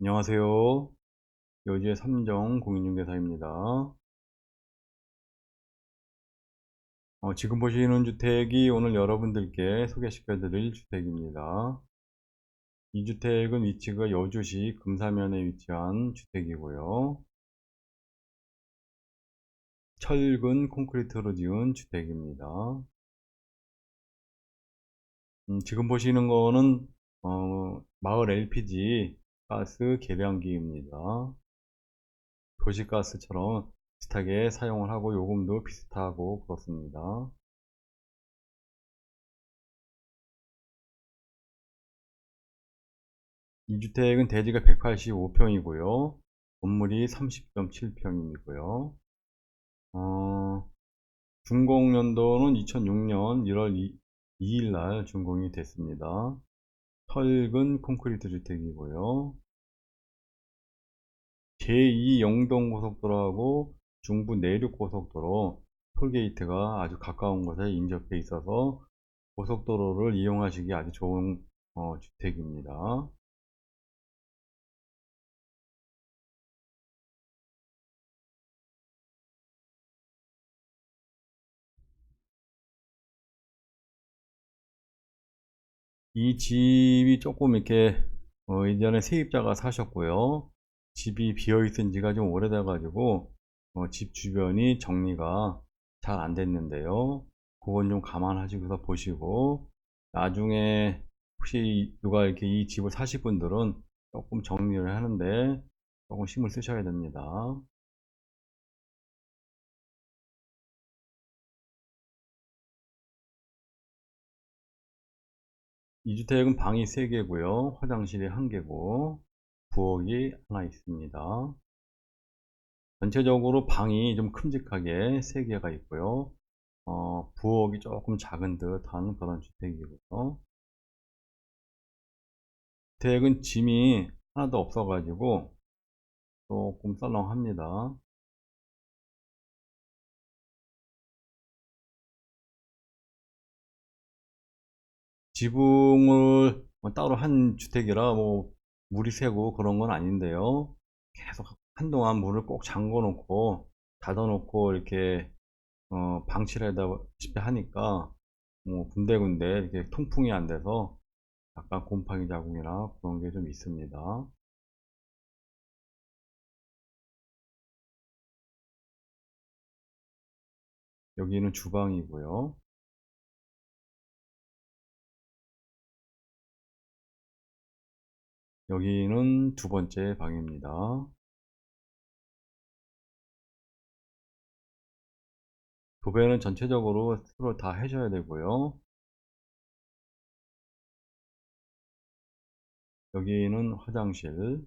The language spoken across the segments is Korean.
안녕하세요. 여주의 삼정 공인중개사입니다. 어, 지금 보시는 주택이 오늘 여러분들께 소개시켜 드릴 주택입니다. 이 주택은 위치가 여주시 금사면에 위치한 주택이고요. 철근 콘크리트로 지은 주택입니다. 음, 지금 보시는 거는 어, 마을 LPG 가스 계량기입니다. 도시가스처럼 비슷하게 사용을 하고 요금도 비슷하고 그렇습니다. 이 주택은 대지가 185평이고요. 건물이 30.7평이고요. 어, 준공 연도는 2006년 1월 2, 일날 준공이 됐습니다. 철근 콘크리트 주택이고요. 제2 영동고속도로하고 중부 내륙고속도로 톨게이트가 아주 가까운 곳에 인접해 있어서 고속도로를 이용하시기 아주 좋은 어, 주택입니다. 이 집이 조금 이렇게 어, 예전에 세입자가 사셨고요. 집이 비어 있은 지가 좀 오래돼 가지고 어, 집 주변이 정리가 잘 안 됐는데요. 그건 좀 감안하시고서 보시고 나중에 혹시 누가 이렇게 이 집을 사실 분들은 조금 정리를 하는데 조금 힘을 쓰셔야 됩니다. 이 주택은 방이 3개고요. 화장실이 1개고 부엌이 하나 있습니다. 전체적으로 방이 좀 큼직하게 3개가 있고요. 어, 부엌이 조금 작은 듯한 그런 주택이고요. 주택은 짐이 하나도 없어가지고 조금 썰렁합니다. 지붕을 뭐 따로 한 주택이라 뭐 물이 새고 그런 건 아닌데요. 계속 한동안 물을 꼭 잠궈 놓고 닫아 놓고 이렇게 어, 방치를 하다시피 하니까 뭐 군데군데 이렇게 통풍이 안 돼서 약간 곰팡이 자국이나 그런 게 좀 있습니다. 여기는 주방이고요. 여기는 두 번째 방입니다. 도배는 전체적으로 새로 다 해줘야 되고요. 여기는 화장실.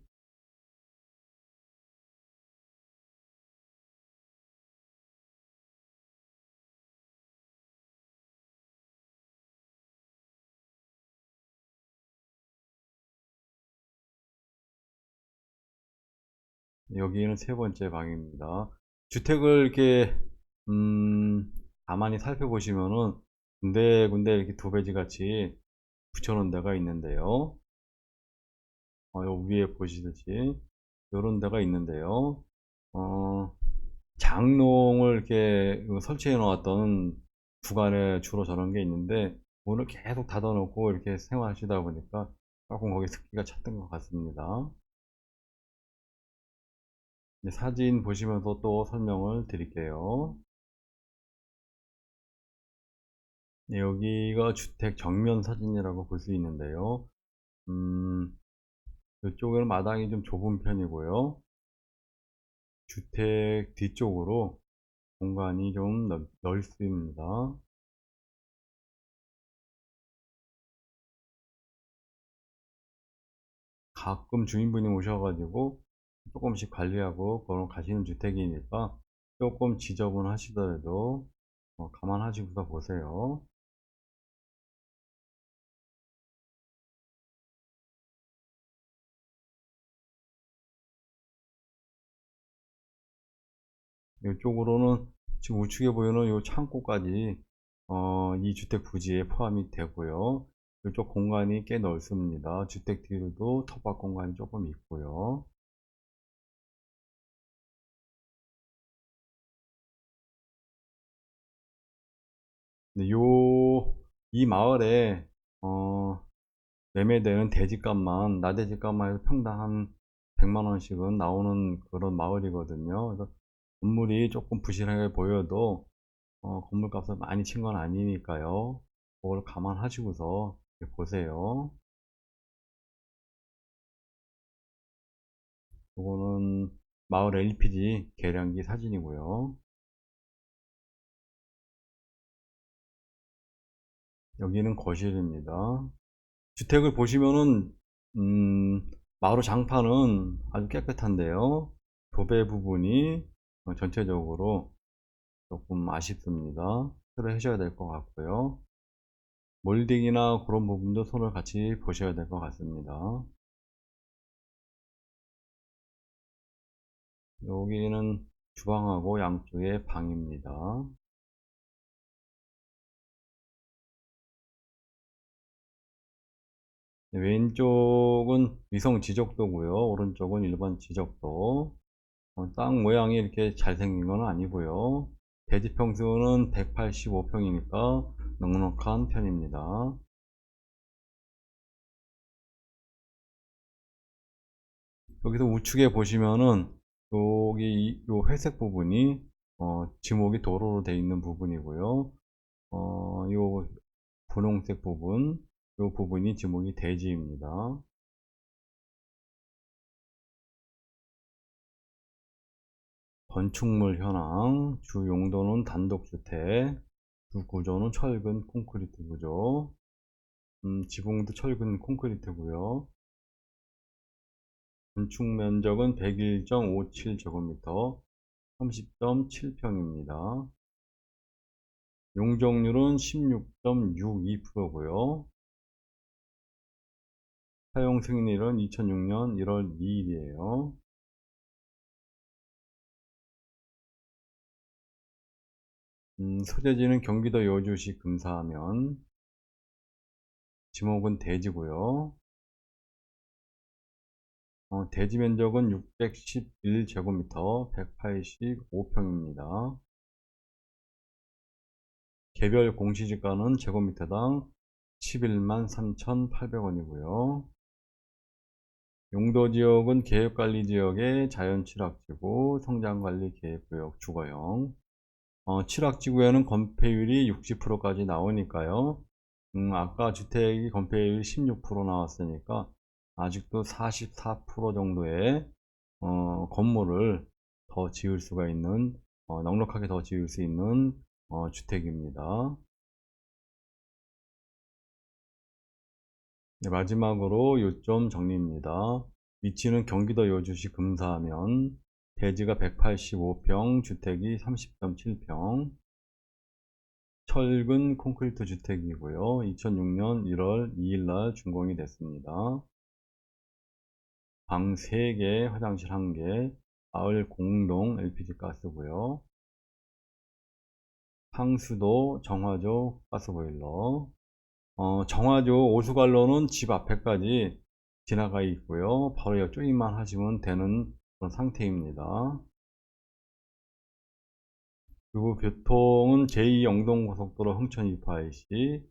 여기는 세 번째 방입니다. 주택을 이렇게 음, 가만히 살펴보시면은 군데군데 이렇게 도배지 같이 붙여놓은 데가 있는데요. 어, 요 위에 보시듯이 이런 데가 있는데요. 어, 장롱을 이렇게 설치해 놓았던 구간에 주로 저런 게 있는데 오늘 계속 닫아놓고 이렇게 생활하시다 보니까 조금 거기 습기가 찼던 것 같습니다. 사진 보시면서 또 설명을 드릴게요. 네, 여기가 주택 정면 사진이라고 볼 수 있는데요. 음, 이쪽은 마당이 좀 좁은 편이고요. 주택 뒤쪽으로 공간이 좀 넓, 넓습니다. 가끔 주인분이 오셔가지고 조금씩 관리하고 그런 가시는 주택이니까 조금 지저분하시더라도 어, 감안하시고서 보세요. 이쪽으로는 지금 우측에 보이는 이 창고까지 어, 이 주택 부지에 포함이 되고요. 이쪽 공간이 꽤 넓습니다. 주택 뒤로도 텃밭 공간이 조금 있고요. 네, 요, 이 마을에, 어, 매매되는 대지값만, 나대지값만 해도 평당 한 100만원씩은 나오는 그런 마을이거든요. 그래서 건물이 조금 부실하게 보여도, 어, 건물 값을 많이 친 건 아니니까요. 그걸 감안하시고서 보세요. 이거는 마을 LPG 계량기 사진이고요. 여기는 거실입니다. 주택을 보시면은 음, 마루 장판은 아주 깨끗한데요. 도배 부분이 어, 전체적으로 조금 아쉽습니다. 새로 해줘야 될 것 같고요. 몰딩이나 그런 부분도 손을 같이 보셔야 될 것 같습니다. 여기는 주방하고 양쪽에 방입니다. 왼쪽은 위성 지적도고요. 오른쪽은 일반 지적도. 어, 땅 모양이 이렇게 잘생긴 건 아니고요. 대지 평수는 185평이니까 넉넉한 편입니다. 여기서 우측에 보시면은 여기 이- 요 회색 부분이 어, 지목이 도로로 되어 있는 부분이고요. 어, 요 분홍색 부분, 요 부분이 지목이 대지입니다. 건축물 현황, 주 용도는 단독주택, 주 구조는 철근 콘크리트 구조, 음, 지붕도 철근 콘크리트고요. 건축 면적은 101.57제곱미터, 30.7평입니다. 용적률은 16.62%고요. 사용 승인일은 2006년 1월 2일이에요. 음, 소재지는 경기도 여주시 금사면, 지목은 대지고요. 어, 대지 면적은 611제곱미터, 185평입니다. 개별 공시지가는 제곱미터당 11만 3,800원이고요. 용도 지역은 계획관리 지역의 자연취락지구, 성장관리 계획구역, 주거용. 어, 취락지구에는 건폐율이 60%까지 나오니까요. 음, 아까 주택이 건폐율이 16% 나왔으니까 아직도 44% 정도의 어, 건물을 더 지을 수가 있는 어, 넉넉하게 더 지을 수 있는 어, 주택입니다. 네, 마지막으로 요점 정리입니다. 위치는 경기도 여주시 금사면, 대지가 185평, 주택이 30.7평, 철근 콘크리트 주택이고요. 2006년 1월 2일날 준공이 됐습니다. 방 3개, 화장실 1개, 마을 공동 LPG 가스고요. 상수도 정화조 가스보일러 어, 정화조 오수관로는 집 앞에까지 지나가 있고요. 바로 옆쪽만 하시면 되는 그런 상태입니다. 그리고 교통은 제2영동고속도로 흥천 IC,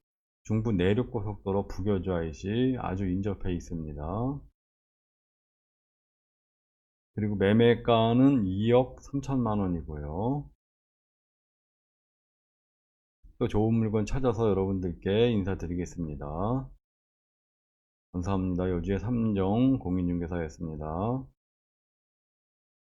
중부 내륙고속도로 부교주 IC 아주 인접해 있습니다. 그리고 매매가는 2억 3천만 원이고요. 또 좋은 물건 찾아서 여러분들께 인사드리겠습니다. 감사합니다. 여주의 삼정 공인중개사였습니다.